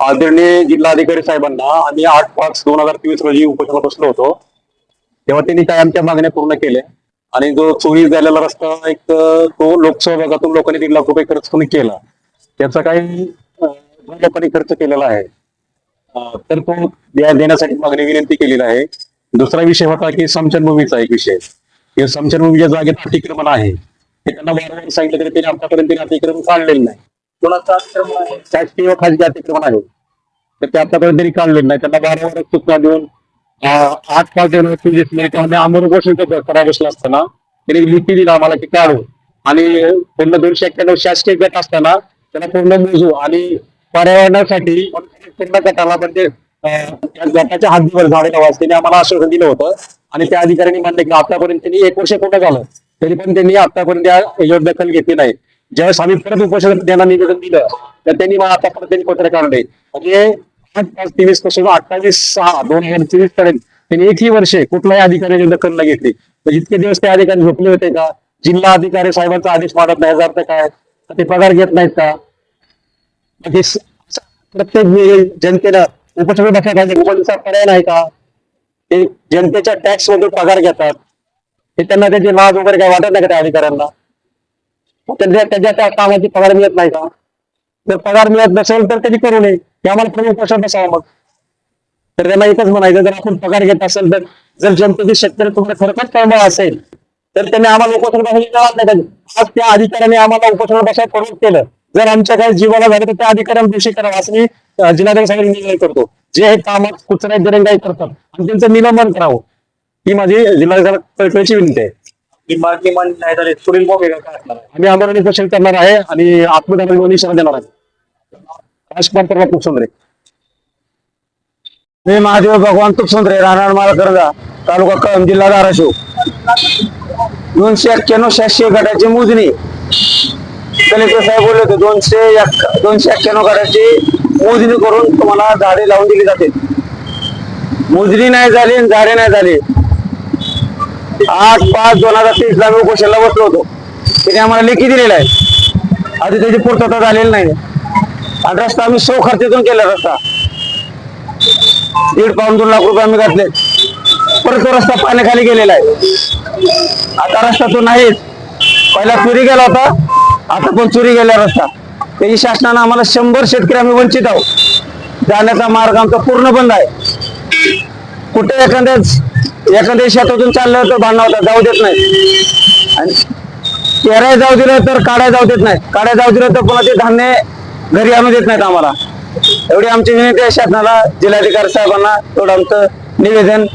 आदरणीय जिल्हाधिकारी साहेबांना आम्ही आठ पाच दोन हजार तेवीस रोजी उपोषणाला बसलो होतो. तेव्हा त्यांनी काय आमच्या मागण्या पूर्ण केल्या. आणि जो चोरी झालेला रस्ता एक तो लोकसहभागातून लोकांनी दीड लाख रुपये खर्च करून केला. त्याचा काही लोकांनी खर्च केलेला आहे. तर तो देण्यासाठी मागणी विनंती केलेली आहे. दुसरा विषय होता की समचनभूमीचा एक विषय. हे समचनभूमीच्या जागेत अतिक्रमण आहे. हे त्यांना वारंवार सांगितलं तरी त्यांनी आतापर्यंत अतिक्रमण काढलेलं नाही. कोणाचं आहे? शासकीय व खाजगी अतिक्रमण आहे. तर ते आतापर्यंत तरी काढले नाही. त्यांना वारंवार सूचना देऊन आठ पाच जण चोवीस मिनिट आम्ही अमर घोषण करायला बसला असताना त्यांनी लिपी दिला आम्हाला की काढू. आणि पूर्ण दोनशे एक्क्याण्णव शासकीय गट असताना त्यांना पूर्ण मोजू. आणि पर्यावरणासाठी पूर्ण गटाला म्हणजे गटाच्या हद्दीवर झाडे लावा त्यांनी आम्हाला आश्वासन दिलं होतं. आणि त्या अधिकाऱ्यांनी मान्य केलं आतापर्यंत त्यांनी एक वर्ष पूर्ण झालं. तरी पण त्यांनी आतापर्यंत या दखल घेतली नाही. ज्यावेळेस आम्ही परत उपोषण त्यांना निवेदन दिलं तर त्यांनी मला आता परत त्यांनी पत्र काढले म्हणजे आठ पाच तेवीसपासून अठ्ठावीस सहा दोन हजार तेवीस पर्यंत त्यांनी एकही वर्षे कुठल्याही अधिकाऱ्याची दखल न घेतली. तर इतके दिवस ते अधिकारी झोपले होते का? जिल्हा अधिकारी साहेबांचा आदेश मानत नाही याचा अर्थ काय? तर ते पगार घेत नाहीत का? प्रत्येक वेळी जनतेला उपोषण उपोषणाचा पर्याय नाही का? ते जनतेच्या टॅक्स मधून पगार घेतात. हे त्यांना त्याची लाज वगैरे काय वाटत नाही का त्या अधिकाऱ्यांना? त्यांच्या त्या कामाची पगार मिळत नाही का? जर पगार मिळत नसेल तर त्याची करू नये? आम्हाला प्रमुख प्रश्न बसावा मग. तर त्यांना एकच म्हणायचं जर आपण पगार घेत असेल तर जर जनतेची शेतकरी तुम्हाला खरंच कळमळ असेल तर त्यांनी आम्हाला उपोषण बसायची नाही. आज त्या अधिकाऱ्याने आम्हाला उपोषण बसाय प्रमुख केलं. जर आमच्या काही जीवाला झालं तर त्या अधिकाऱ्यांना दोषी करावं असं मी जिल्हाधिकारी साहेबांनी निर्णय करतो. जे हे कामात कुचराई दिरंगाई करतात आणि त्यांचं निलंबन करावं. ही माझी जिल्हाधिकारी विनंती आहे. मागणी मान्य नाही झाली पुढील भूमिका काय असणार आहे? आम्ही आंदोलन प्रश्न करणार आहे आणि इशारा देणार आहे. मी महादेव भगवान तुपसुंद्रे राहणार मालकरदा तालुका कळंब जिल्हा धाराशिव. दोनशे एक्क्याण्णव शासकीय गटाची मोजणी. कलेक्टर साहेब बोलले होते दोनशे दोनशे एक्क्याण्णव गटाची मोजणी करून तुम्हाला झाडे लावून दिली जाते मोजणी नाही झाली आणि झाडे नाही झाली. आठ पाच दोन हजार तीस ला मी उपोषणला बसलो होतो. त्याने आम्हाला लेखी दिलेला आहे. आधी त्याची पूर्तता झालेली नाही. आणि रस्ता आम्ही सो खर्चातून केला रस्ता. दीड पाऊन दोन लाख रुपये आम्ही घातले. परत तो रस्ता पाण्याखाली गेलेला आहे. आता रस्ता तो नाहीच पहिला चोरी गेला होता. आता पण चोरी गेला रस्ता. त्याची शासनानं आम्हाला शंभर शेतकरी आम्ही वंचित आहोत. जाण्याचा मार्ग आमचा पूर्ण बंद आहे. कुठे एखाद्या एखाद्या शेतातून चाललं तर भांडण होता जाऊ देत नाही. आणि पेराय जाऊ दिलं तर काढाय जाऊ देत नाही. काढाय जाऊ दिलं तर पुन्हा ते धान्य घरी आणू देत नाहीत आम्हाला. एवढी आमची विनंती आहे शासनाला जिल्हाधिकारी साहेबांना तेवढं आमचं निवेदन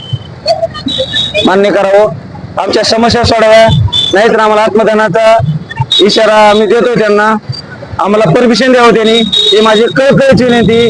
मान्य करावं. आमच्या समस्या सोडाव्या नाही तर आम्हाला आत्मदानाचा इशारा आम्ही देतो त्यांना. आम्हाला परमिशन द्यावं त्यांनी. ही माझी कळकळीची विनंती.